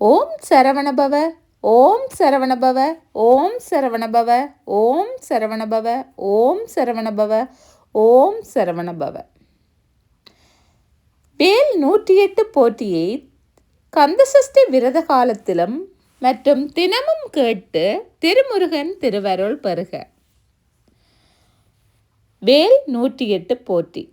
ஓம் சரவணபவ ஓம் சரவணபவ ஓம் சரவணபவ ஓம் சரவணபவ ஓம் சரவணபவ ஓம் சரவணபவ. வேல் நூற்றி எட்டு போட்டியை கந்தசஷ்டி விரத காலத்திலும் மற்றும் தினமும் கேட்டு திருமுருகன் திருவருள் பெறுக. வேல் நூற்றி எட்டு போட்டி.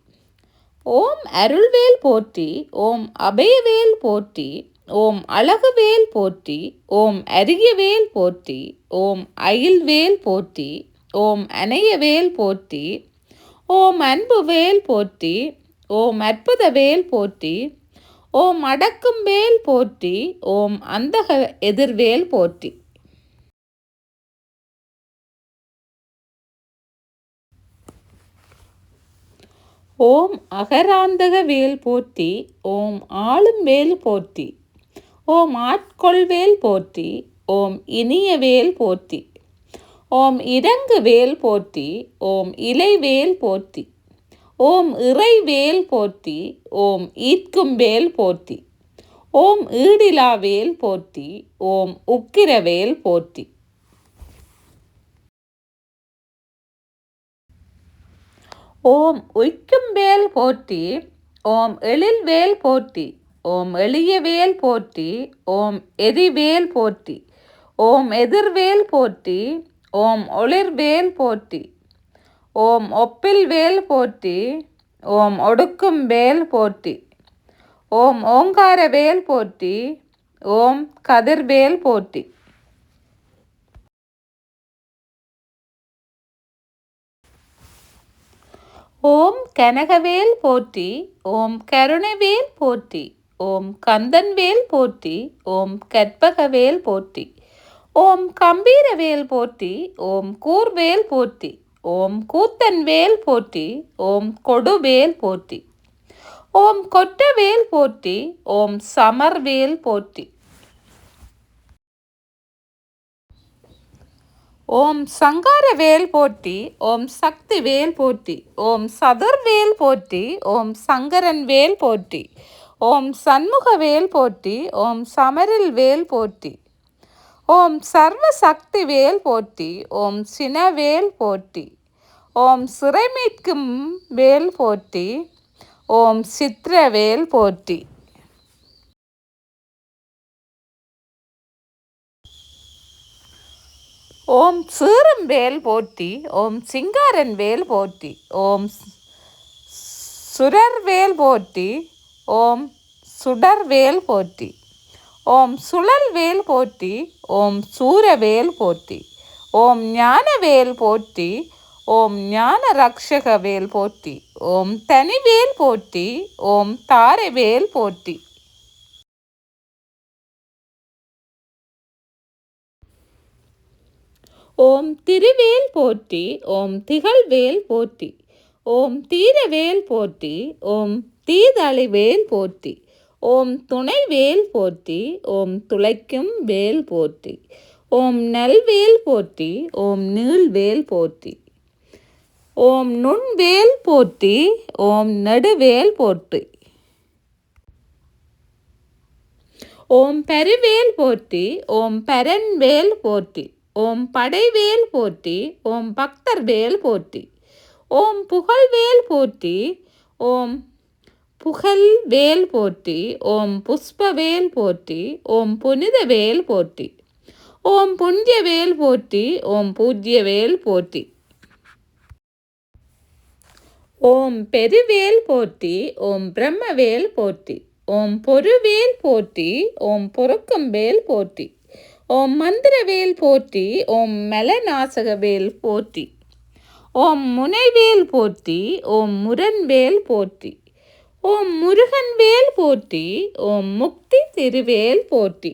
ஓம் அருள்வேல் போற்றி ஓம் அபயவேல் போற்றி ஓம் அழகுவேல் போற்றி ஓம் அரியவேல் போற்றி ஓம் அயில்வேல் போற்றி ஓம் அணையவேல் போற்றி ஓம் அன்புவேல் போற்றி ஓம் அற்புதவேல் போற்றி ஓம் அடக்கும் வேல் போற்றி ஓம் அந்தக எதிர்வேல் போற்றி. ஓம் அகராந்தக வேல் போற்றி ஓம் ஆளும் வேல் போற்றி. ஓம் ஆட்கொள்வேல் போற்றி ஓம் இனியவேல் போற்றி ஓம் இறங்கு வேல் போற்றி ஓம் இலைவேல் போற்றி ஓம் இறைவேல் போற்றி ஓம் ஈர்க்கும் வேல் போற்றி ஓம் ஈடிலாவேல் போற்றி ஓம் உக்கிரவேல் போற்றி. ஓம் உய்க்கும் வேல் போற்றி ஓம் எழில்வேல் போற்றி ஓம் எளியவேல் போற்றி ஓம் எரிவேல் போற்றி ஓம் எதிர்வேல் போற்றி ஓம் ஒளிர்வேல் போற்றி ஓம் ஒப்பில் வேல் போற்றி ஓம் ஒடுக்கும் வேல் போற்றி ஓம் ஓங்கார வேல் போற்றி ஓம் கதிர்வேல் போற்றி. ஓம் கனகவேல் போற்றி ஓம் கருணைவேல் போற்றி. ஓம் கந்தன்வேல் போற்றி ஓம் கற்பகவேல் போற்றி ஓம் கம்பீரவேல் போற்றி ஓம் கூர்வேல் போற்றி ஓம் கூத்தன்வேல் போற்றி ஓம் கொடுவேல் போற்றி ஓம் கொட்டவேல் போற்றி ஓம் சமர்வேல் போற்றி ஓம் சங்காரவேல் போற்றி ஓம் சக்திவேல் போற்றி ஓம் சதுர்வேல் போற்றி ஓம் சங்கரன் வேல் போற்றி ஓம் சண்முகவேல் போற்றி ஓம் சமரில் வேல் போற்றி. ஓம் சர்வ சக்தி வேல் போற்றி ஓம் சினவேல் போற்றி. ஓம் சிறைமீட்கும் வேல் போற்றி ஓம் சித்திரவேல் போற்றி. ஓம் சீரும் வேல் போற்றி ஓம் சிங்காரன் வேல் போற்றி ஓம் சுரர்வேல் போற்றி. ஓம் சுடர்வேல் போற்றி ஓம் சுழல்வேல் போற்றி ஓம் சூரவேல் போற்றி ஓம் ஞானவேல் போற்றி ஓம் ஞான ரக்ஷகவேல் போற்றி ஓம் தனிவேல் போற்றி ஓம் தாரவேல் போற்றி ஓம் திருவேல் போற்றி ஓம் திகழ்வேல் போற்றி ஓம் தீரவேல் போற்றி ஓம் தீதழிவேல் போற்றி ஓம் துணை வேல் போற்றி ஓம் துளைக்கும் வேல் போற்றி ஓம் நல்வேல் போற்றி ஓம் நீள்வேல் போற்றி ஓம் நுண்வேல் போற்றி ஓம் நடுவேல் போற்றி ஓம் பெருவேல் போற்றி ஓம் பரன்வேல் போற்றி ஓம் படைவேல் போற்றி ஓம் பக்தர் வேல் போற்றி ஓம் புகழ்வேல் போற்றி ஓம் புகழ் வேல் போற்றி ஓம் புஷ்பவேல் போற்றி ஓம் புனித வேல் போற்றி. ஓம் புண்ணிய வேல் போற்றி ஓம் பூஜ்ய வேல் போற்றி. ஓம் பெருவேல் போற்றி ஓம் பிரம்மவேல் போற்றி. ஓம் பொருவேல் போற்றி ஓம் பொறுக்கும் வேல் போற்றி. ஓம் மந்திரவேல் போற்றி ஓம் மலநாசகவேல் போற்றி. ஓம் முனைவேல் போற்றி ஓம் முரண்வேல் போற்றி. ஓம் முருகன் வேல் போற்றி ஓம் முக்தி திருவேல் போற்றி.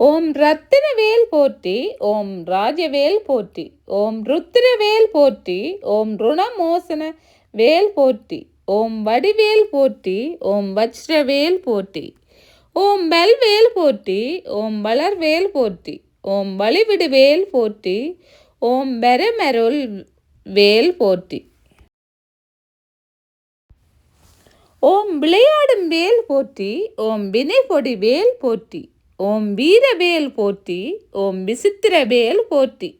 ஓம் ரத்தினவேல் போற்றி ஓம் ராஜவேல் போற்றி ஓம் ருத்திரவேல் போற்றி ஓம் ருணமோசன வேல் போற்றி ஓம் வடிவேல் போற்றி ஓம் வஜ்ரவேல் போற்றி. ஓம் பல்வேல் போற்றி ஓம் வளர்வேல் போற்றி ஓம் வழிவிடுவேல் போற்றி ஓம் பெருமருள் வேல் போற்றி. ஓம் விளையாடும் வேல் போற்றி ஓம் வினைபொடி வேல் போற்றி ஓம் வீரவேல் போற்றி ஓம் விசித்திரவேல் போற்றி.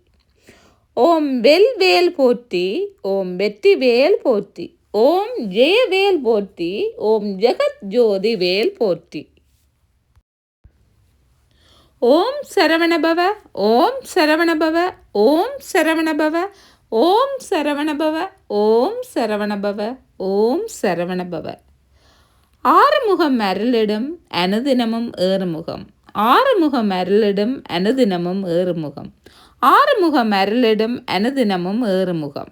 ஓம் வெல்வேல் போற்றி ஓம் வெற்றிவேல் போற்றி ஓம் ஜெயவேல் போற்றி ஓம் ஜெகத் ஜோதி வேல் போற்றி. ஓம் சரவணபவ ஓம் சரவணபவ ஓம் சரவணபவ ஓம் சரவணபவ ஓம் சரவணபவ ஓம் சரவணபவ. ஆறுமுகம் அருளிடும் அனுதினமும் ஏறுமுகம். ஆறுமுகம் அருளிடும் அனுதினமும் ஏறுமுகம். ஆறுமுகம் அருளிடும் அனுதினமும் ஏறுமுகம்.